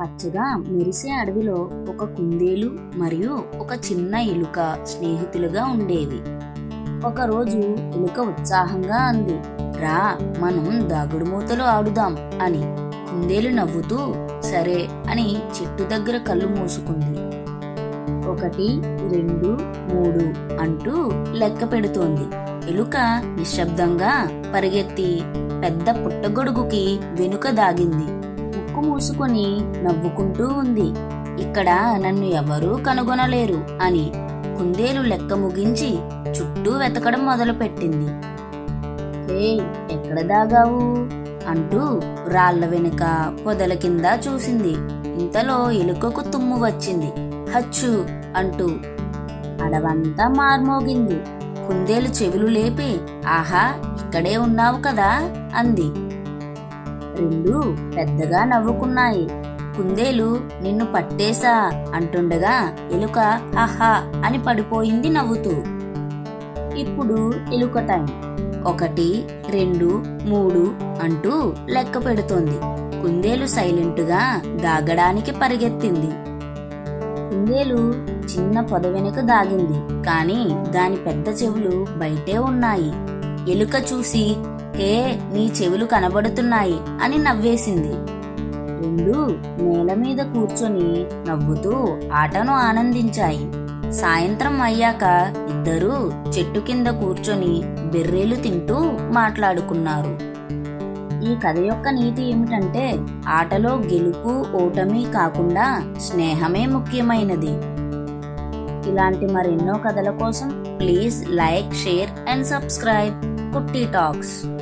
పచ్చగా మెరిసే అడవిలో ఒక కుందేలు మరియు ఒక చిన్న ఎలుక స్నేహితులుగా ఉండేవి. ఒకరోజు ఎలుక ఉత్సాహంగా అంది రా మనం దాగుడు మూతలు ఆడుదాం అని కుందేలు నవ్వుతూ సరే అని చెట్టు దగ్గర కళ్ళు మూసుకుంది. ఒకటి రెండు మూడు అంటూ లెక్క పెడుతోంది. ఎలుక నిశ్శబ్దంగా పరిగెత్తి పెద్ద పుట్టగొడుగుకి వెనుక దాగింది. ముక్కు మూసుకొని నవ్వుకుంటూ ఉంది. ఇక్కడ నన్ను ఎవరూ కనుగొనలేరు అని కుందేలు లెక్క ముగించి చుట్టూ వెతకడం మొదలుపెట్టింది. హే ఎక్కడ దాగావు? అంటూ రాళ్ళ వెనుక పొదల కింద చూసింది. ఇంతలో ఎలుకకు తుమ్ము వచ్చింది. హచ్చు! అంటూ అడవంతా మార్మోగింది. కుందేలు చెవులు లేపి ఆహా ఇక్కడే ఉన్నావు కదా అంది. రెండు పెద్దగా నవ్వుకున్నాయి. కుందేలు నిన్ను పట్టేశా అంటుండగా ఎలుక ఆహా అని పడిపోయింది నవ్వుతూ. ఇప్పుడు ఎలుక టైం. ఒకటి రెండు మూడు అంటూ లెక్క పెడుతోంది. కుందేలు సైలెంటుగా దాగడానికి పరిగెత్తింది. కుందేలు చిన్న పొద వెనుక దాగింది. కానీ దాని పెద్ద చెవులు బయటే ఉన్నాయి. ఎలుక చూసి హే నీ చెవులు కనబడుతున్నాయి అని నవ్వేసింది. రెండు నేల మీద కూర్చొని నవ్వుతూ ఆటను ఆనందించాయి. సాయంత్రం అయ్యాక ఇద్దరూ చెట్టు కింద కూర్చొని బెర్రేలు తింటూ మాట్లాడుకున్నారు. ఈ కథ యొక్క నీతి ఏమిటంటే ఆటలో గెలుపు ఓటమి కాకుండా స్నేహమే ముఖ్యమైనది. ఇలాంటి మరెన్నో కథల కోసం please like share and subscribe. Kutti talks.